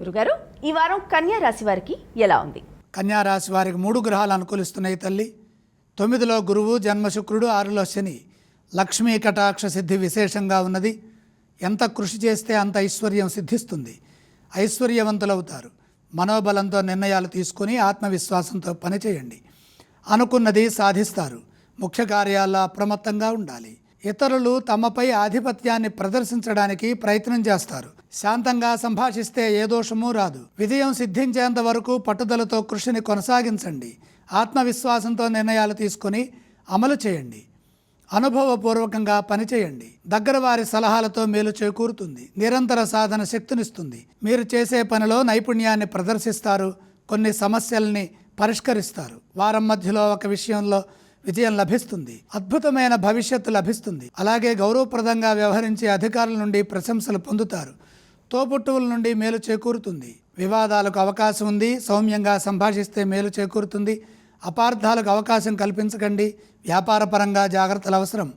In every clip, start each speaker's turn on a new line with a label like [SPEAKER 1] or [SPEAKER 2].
[SPEAKER 1] గురుగారు ఈ వారం కన్యా రాశి వారికి ఎలా ఉంది?
[SPEAKER 2] కన్యా రాశి వారికి మూడు గ్రహాలు అనుకూలిస్తున్నాయి తల్లి. తొమ్మిదిలో గురువు జన్మ శుక్రుడు ఆరులో శని. లక్ష్మీ కటాక్ష సిద్ధి విశేషంగా ఉన్నది. ఎంత కృషి చేస్తే అంత ఐశ్వర్యం సిద్ధిస్తుంది. ఐశ్వర్యవంతులవుతారు. మనోబలంతో నిర్ణయాలు తీసుకొని ఆత్మవిశ్వాసంతో పనిచేయండి. అనుకున్నది సాధిస్తారు. ముఖ్య కార్యాల్లో అప్రమత్తంగా ఉండాలి. ఇతరులు తమపై ఆధిపత్యాన్ని ప్రదర్శించడానికి ప్రయత్నం చేస్తారు. శాంతంగా సంభాషిస్తే ఏ దోషమూ రాదు. విజయం సిద్ధించేంత వరకు పట్టుదలతో కృషిని కొనసాగించండి. ఆత్మవిశ్వాసంతో నిర్ణయాలు తీసుకొని అమలు చేయండి. అనుభవపూర్వకంగా పనిచేయండి. దగ్గర వారి సలహాలతో మేలు చేకూరుతుంది. నిరంతర సాధన శక్తినిస్తుంది. మీరు చేసే పనిలో నైపుణ్యాన్ని ప్రదర్శిస్తారు. కొన్ని సమస్యల్ని పరిష్కరిస్తారు. వారం మధ్యలో ఒక విషయంలో విజయం లభిస్తుంది. అద్భుతమైన భవిష్యత్తు లభిస్తుంది. అలాగే గౌరవప్రదంగా వ్యవహరించే అధికారుల నుండి ప్రశంసలు పొందుతారు. తోబుట్టువుల నుండి మేలు చేకూరుతుంది. వివాదాలకు అవకాశం ఉంది. సౌమ్యంగా సంభాషిస్తే మేలు చేకూరుతుంది. అపార్థాలకు అవకాశం కల్పించకండి. వ్యాపారపరంగా జాగ్రత్తలు అవసరం.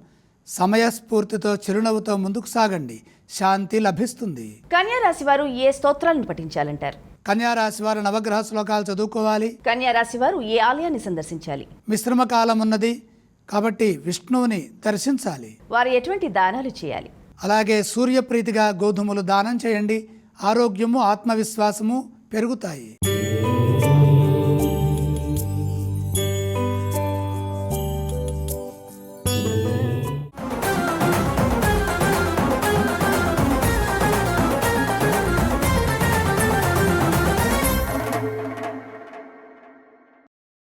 [SPEAKER 2] సమయస్ఫూర్తితో చిరునవ్వుతో ముందుకు సాగండి. శాంతి లభిస్తుంది.
[SPEAKER 1] కన్యా రాశి వారు ఏ స్తోత్రాలను పఠించాలంటారు?
[SPEAKER 2] కన్యా రాశి వారు నవగ్రహ శ్లోకాలు చదువుకోవాలి.
[SPEAKER 1] కన్యా రాశి వారు ఏ ఆలయాన్ని సందర్శించాలి?
[SPEAKER 2] మిశ్రమ కాలం ఉన్నది కాబట్టి విష్ణువుని దర్శించాలి.
[SPEAKER 1] వారు ఎటువంటి దానాలు చేయాలి?
[SPEAKER 2] అలాగే సూర్యప్రీతిగా గోధుమలు దానం చేయండి. ఆరోగ్యము ఆత్మవిశ్వాసము పెరుగుతాయి.